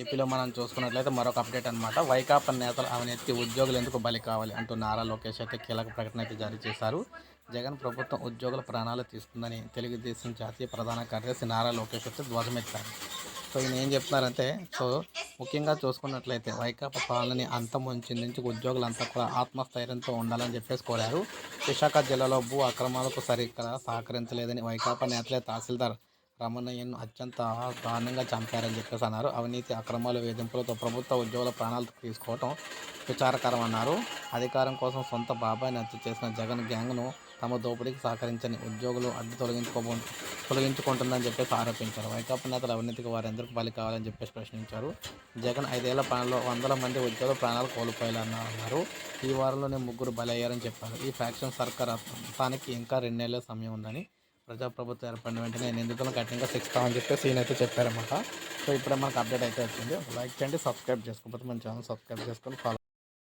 ఏపీలో మనం చూసుకున్నట్లయితే మరొక అప్డేట్ అనమాట వైకాపా నేతలు అవినీతికి ఉద్యోగులు ఎందుకు బలి కావాలి అంటూ నారా లోకేష్ అయితే కీలక ప్రకటన అయితే జారీ చేశారు. జగన్ ప్రభుత్వం ఉద్యోగుల ప్రాణాలు తీసుకుందని తెలుగుదేశం జాతీయ ప్రధాన కార్యదర్శి నారా లోకేష్ అయితే ధ్వజమెత్తారు. సో ఈయన ఏం చెప్తున్నారంటే సో ముఖ్యంగా చూసుకున్నట్లయితే వైకాపా పాలనని అంతమొంచి నుంచి ఉద్యోగులంతా కూడా ఆత్మస్థైర్యంతో ఉండాలని చెప్పేసి కోరారు. విశాఖ జిల్లాలో భూ అక్రమాలకు సరిగ్గా సహకరించలేదని వైకాపా నేతలే తహసీల్దార్ రమణయ్యను అత్యంత దారుణంగా చంపారని చెప్పేసి అన్నారు. అవినీతి అక్రమాలు వేధింపులతో ప్రభుత్వ ఉద్యోగుల ప్రాణాలు తీసుకోవటం విచారకరం అన్నారు అధికారం కోసం సొంత బాబాయిని హత్య చేసిన జగన్ గ్యాంగ్ను తమ దోపిడీకి సహకరించని ఉద్యోగులు అడ్డు తొలగించుకోబో తొలగించుకుంటుందని చెప్పేసి ఆరోపించారు. వైకాపా నేతలు అవినీతికి ఎందుకు బలి కావాలని చెప్పేసి ప్రశ్నించారు. జగన్ ఐదేళ్ళ పనిలో వందల మంది ఉద్యోగుల ప్రాణాలు కోల్పోయాలని అన్నారు ఈ వారంలోనే ముగ్గురు బలి అయ్యారని చెప్పారు. ఈ ఫ్యాక్షన్ సర్కార్ అంతానికి ఇంకా రెండేళ్ళ సమయం ఉందని ప్రజాప్రభుత్వం ఏర్పడిన వెంటనే నిందితులను కఠినంగా శిక్షిస్తామని చెప్పేసి ఈయన అయితే చెప్పారన్నమాట. సో ఇప్పుడే మనకు అప్డేట్ అయితే వచ్చింది. లైక్ చేయండి సబ్స్క్రైబ్ చేసుకోకపోతే మన ఛానల్ సబ్స్క్రైబ్ చేసుకొని ఫాలో